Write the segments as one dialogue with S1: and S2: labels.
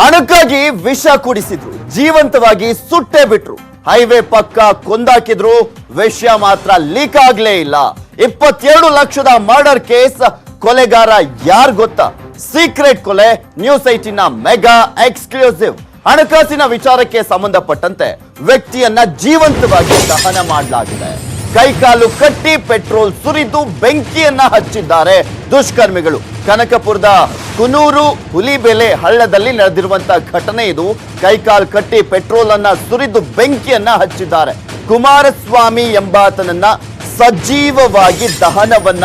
S1: ಹಣಕ್ಕಾಗಿ ವಿಷ ಕುಡಿಸಿದ್ರು, ಜೀವಂತವಾಗಿ ಸುಟ್ಟೇ ಬಿಟ್ರು. ಹೈವೇ ಪಕ್ಕ ಕೊಂದಾಕಿದ್ರು ವಿಷಯ ಮಾತ್ರ ಲೀಕ್ ಆಗ್ಲೇ ಇಲ್ಲ. ಇಪ್ಪತ್ತೆರಡು ಲಕ್ಷದ ಮರ್ಡರ್ ಕೇಸ್, ಕೊಲೆಗಾರ ಯಾರ್ ಗೊತ್ತಾ? ಸೀಕ್ರೆಟ್ ಕೊಲೆ, ನ್ಯೂಸ್ ಐಟಿನ ಮೆಗಾ ಎಕ್ಸ್ಕ್ಲೂಸಿವ್. ಹಣಕಾಸಿನ ವಿಚಾರಕ್ಕೆ ಸಂಬಂಧಪಟ್ಟಂತೆ ವ್ಯಕ್ತಿಯನ್ನ ಜೀವಂತವಾಗಿ ದಹನ ಮಾಡಲಾಗಿದೆ. ಕೈಕಾಲು ಕಟ್ಟಿ ಪೆಟ್ರೋಲ್ ಸುರಿದು ಬೆಂಕಿಯನ್ನ ಹಚ್ಚಿದ್ದಾರೆ ದುಷ್ಕರ್ಮಿಗಳು. ಕನಕಪುರದ ಕುನೂರು ಹುಲಿಬೆಲೆ ಹಳ್ಳದಲ್ಲಿ ನಡೆದಿರುವಂತಹ ಘಟನೆ ಇದು. ಕೈಕಾಲ್ ಕಟ್ಟಿ ಪೆಟ್ರೋಲ್ ಅನ್ನ ಸುರಿದು ಬೆಂಕಿಯನ್ನ ಹಚ್ಚಿದ್ದಾರೆ. ಕುಮಾರಸ್ವಾಮಿ ಎಂಬಾತನನ್ನ ಸಜೀವವಾಗಿ ದಹನವನ್ನ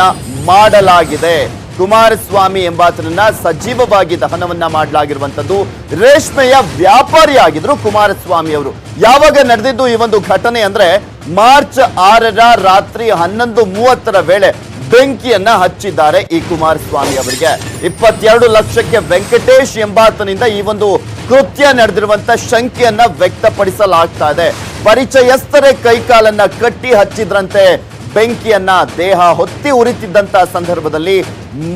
S1: ಮಾಡಲಾಗಿದೆ. ಕುಮಾರಸ್ವಾಮಿ ಎಂಬಾತನನ್ನ ಸಜೀವವಾಗಿ ದಹನವನ್ನ ಮಾಡಲಾಗಿರುವಂತದ್ದು ರೇಷ್ಮೆಯ ವ್ಯಾಪಾರಿಯಾಗಿದ್ರು ಕುಮಾರಸ್ವಾಮಿ ಅವರು. ಯಾವಾಗ ನಡೆದಿದ್ದು ಈ ಒಂದು ಘಟನೆ ಅಂದ್ರೆ ಮಾರ್ಚ್ ಆರರ ರಾತ್ರಿ ಹನ್ನೊಂದು ಮೂವತ್ತರ ವೇಳೆ ಬೆಂಕಿಯನ್ನ ಹಚ್ಚಿದ್ದಾರೆ ಈ ಕುಮಾರಸ್ವಾಮಿ ಅವರಿಗೆ. ಇಪ್ಪತ್ತೆರಡು ಲಕ್ಷಕ್ಕೆ ವೆಂಕಟೇಶ್ ಎಂಬಾತನಿಂದ ಈ ಒಂದು ಕೃತ್ಯ ನಡೆದಿರುವಂತ ಶಂಕೆಯನ್ನ ವ್ಯಕ್ತಪಡಿಸಲಾಗ್ತಾ ಇದೆ. ಪರಿಚಯಸ್ಥರೇ ಕೈಕಾಲನ್ನ ಕಟ್ಟಿ ಹಚ್ಚಿದ್ರಂತೆ, ಬೆಂಕಿಯನ್ನ ದೇಹ ಹೊತ್ತಿ ಉರಿತಿದ್ದಂತ ಸಂದರ್ಭದಲ್ಲಿ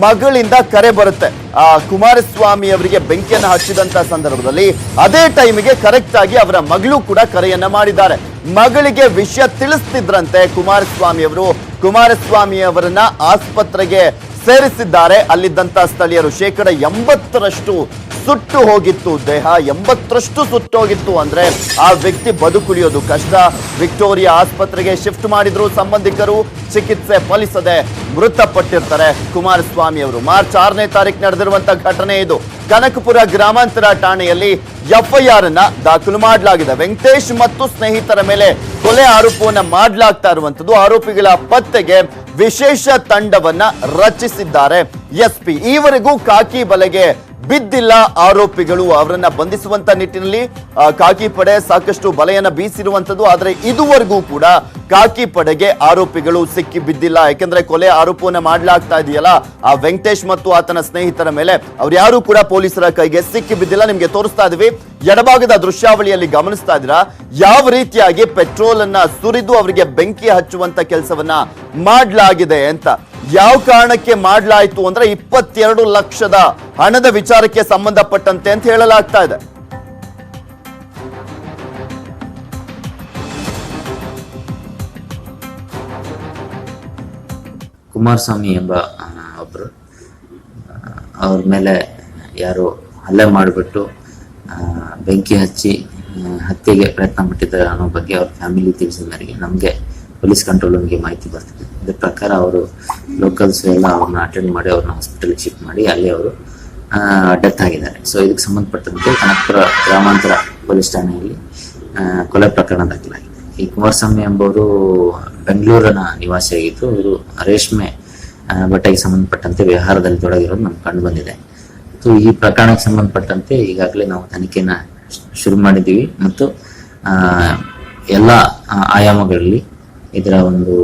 S1: ಮಗಳಿಂದ ಕರೆ ಬರುತ್ತೆ. ಆ ಕುಮಾರಸ್ವಾಮಿ ಅವರಿಗೆ ಬೆಂಕಿಯನ್ನ ಹಚ್ಚಿದಂತ ಸಂದರ್ಭದಲ್ಲಿ ಅದೇ ಟೈಮಿಗೆ ಕರೆಕ್ಟ್ ಆಗಿ ಅವರ ಮಗಳು ಕೂಡ ಕರೆಯನ್ನ ಮಾಡಿದ್ದಾರೆ. ಮಗಳಿಗೆ ವಿಷಯ ತಿಳಿಸ್ತಿದ್ರಂತೆ ಕುಮಾರಸ್ವಾಮಿ ಅವರು. ಕುಮಾರಸ್ವಾಮಿ ಅವರನ್ನ ಆಸ್ಪತ್ರೆಗೆ ಸೇರಿಸಿದ್ದಾರೆ. ಅಲ್ಲಿದ್ದಂತ ಸ್ಥಳೀಯರು ಶೇಕಡ ಎಂಬತ್ತರಷ್ಟು ಸುಟ್ಟು ಹೋಗಿತ್ತು. ದೇಹ ಎಂಬತ್ತರಷ್ಟು ಸುಟ್ಟೋಗಿತ್ತು ಅಂದ್ರೆ ಆ ವ್ಯಕ್ತಿ ಬದುಕುಳಿಯೋದು ಕಷ್ಟ. ವಿಕ್ಟೋರಿಯಾ ಆಸ್ಪತ್ರೆಗೆ ಶಿಫ್ಟ್ ಮಾಡಿದ್ರು ಸಂಬಂಧಿಕರು. ಚಿಕಿತ್ಸೆ ಫಲಿಸದೆ ಮೃತಪಟ್ಟಿರ್ತಾರೆ. ಕುಮಾರಸ್ವಾಮಿ ಅವರು ಮಾರ್ಚ್ ಆರನೇ ತಾರೀಕು ನಡೆದಿರುವಂತಹ ಘಟನೆ ಇದು. ಕನಕಪುರ ಗ್ರಾಮಾಂತರ ಠಾಣೆಯಲ್ಲಿ ಎಫ್ಐಆರ್ ಅನ್ನ ದಾಖಲು ಮಾಡಲಾಗಿದೆ. ವೆಂಕಟೇಶ್ ಮತ್ತು ಸ್ನೇಹಿತರ ಮೇಲೆ ಕೊಲೆ ಆರೋಪವನ್ನ ಮಾಡಲಾಗ್ತಾ ಇರುವಂತದ್ದು. ಆರೋಪಿಗಳ ಪತ್ತೆಗೆ ವಿಶೇಷ ತಂಡವನ್ನ ರಚಿಸಿದ್ದಾರೆ. ಎಸ್ಪಿ ಈವರೆಗೂ ಕಾಕಿ ಬಲೆಗೆ ಬಿದ್ದಿಲ್ಲ ಆರೋಪಿಗಳು ಅವರನ್ನ ಬಂಧಿಸುವಂತ ನಿಟ್ಟಿನಲ್ಲಿ ಕಾಕಿ ಪಡೆ ಸಾಕಷ್ಟು ಬಲೆಯನ್ನ ಬೀಸಿರುವಂತದ್ದು. ಆದ್ರೆ ಇದುವರೆಗೂ ಕೂಡ ಕಾಕಿ ಪಡೆಗೆ ಆರೋಪಿಗಳು ಸಿಕ್ಕಿ ಬಿದ್ದಿಲ್ಲ. ಯಾಕೆಂದ್ರೆ ಕೊಲೆ ಆರೋಪವನ್ನ ಮಾಡಲಾಗ್ತಾ ಇದೆಯಲ್ಲ, ಆ ವೆಂಕಟೇಶ್ ಮತ್ತು ಆತನ ಸ್ನೇಹಿತರ ಮೇಲೆ. ಅವ್ರು ಯಾರು ಕೂಡ ಪೊಲೀಸರ ಕೈಗೆ ಸಿಕ್ಕಿ ಬಿದ್ದಿಲ್ಲ. ನಿಮ್ಗೆ ತೋರಿಸ್ತಾ ಇದೀವಿ. ಎಡಭಾಗದ ದೃಶ್ಯಾವಳಿಯಲ್ಲಿ ಗಮನಿಸ್ತಾ ಇದ್ದೀರಾ? ಯಾವ ರೀತಿಯಾಗಿ ಪೆಟ್ರೋಲ್ ಅನ್ನ ಸುರಿದು ಅವರಿಗೆ ಬೆಂಕಿ ಹಚ್ಚುವಂತ ಕೆಲಸವನ್ನ ಮಾಡಲಾಗಿದೆ ಅಂತ. ಯಾವ ಕಾರಣಕ್ಕೆ ಮಾಡಲಾಯಿತು ಅಂದ್ರೆ ಇಪ್ಪತ್ತೆರಡು ಲಕ್ಷದ ಹಣದ ವಿಚಾರಕ್ಕೆ ಸಂಬಂಧಪಟ್ಟಂತೆ ಅಂತ ಹೇಳಲಾಗ್ತಾ ಇದೆ.
S2: ಕುಮಾರಸ್ವಾಮಿ ಎಂಬ ಒಬ್ರು ಅವ್ರ ಮೇಲೆ ಯಾರು ಹಲ್ಲೆ ಮಾಡಿಬಿಟ್ಟು ಬೆಂಕಿ ಹಚ್ಚಿ ಹತ್ಯೆಗೆ ಪ್ರಯತ್ನ ಪಟ್ಟಿದ್ದಾರೆ ಅನ್ನೋ ಬಗ್ಗೆ ಅವ್ರ ಫ್ಯಾಮಿಲಿ ತಿಳಿಸಿದ ಮೇರೆಗೆ ನಮಗೆ ಪೊಲೀಸ್ ಕಂಟ್ರೋಲ್ ರೂಮ್ಗೆ ಮಾಹಿತಿ ಬರ್ತದೆ. ಅದ್ರ ಪ್ರಕಾರ ಅವರು ಲೋಕಲ್ಸ್ ಎಲ್ಲ ಅವ್ರನ್ನ ಅಟೆಂಡ್ ಮಾಡಿ ಅವ್ರನ್ನ ಹಾಸ್ಪಿಟಲ್ಗೆ ಶಿಫ್ಟ್ ಮಾಡಿ ಅಲ್ಲಿ ಅವರು ಡೆತ್ ಆಗಿದ್ದಾರೆ. ಸೊ ಇದಕ್ಕೆ ಸಂಬಂಧಪಟ್ಟಂತೆ ಕನಕಪುರ ಗ್ರಾಮಾಂತರ ಪೊಲೀಸ್ ಠಾಣೆಯಲ್ಲಿ ಕೊಲೆ ಪ್ರಕರಣ ದಾಖಲಾಗಿದೆ. ಈ ಕುಮಾರಸ್ವಾಮಿ ಎಂಬವರು ಬೆಂಗಳೂರಿನ ನಿವಾಸಿಯಾಗಿದ್ದು, ಇವರು ರೇಷ್ಮೆ ಬಟ್ಟೆಗೆ ಸಂಬಂಧಪಟ್ಟಂತೆ ವ್ಯವಹಾರದಲ್ಲಿ ತೊಡಗಿರೋದು ನಮ್ಗೆ ಕಂಡು ಬಂದಿದೆ. ಸೊ ಈ ಪ್ರಕರಣಕ್ಕೆ ಸಂಬಂಧಪಟ್ಟಂತೆ ಈಗಾಗಲೇ ನಾವು ತನಿಖೆನ ಶುರು ಮಾಡಿದ್ದೀವಿ ಮತ್ತು ಎಲ್ಲ ಆಯಾಮಗಳಲ್ಲಿ ಇದರ ಒಂದು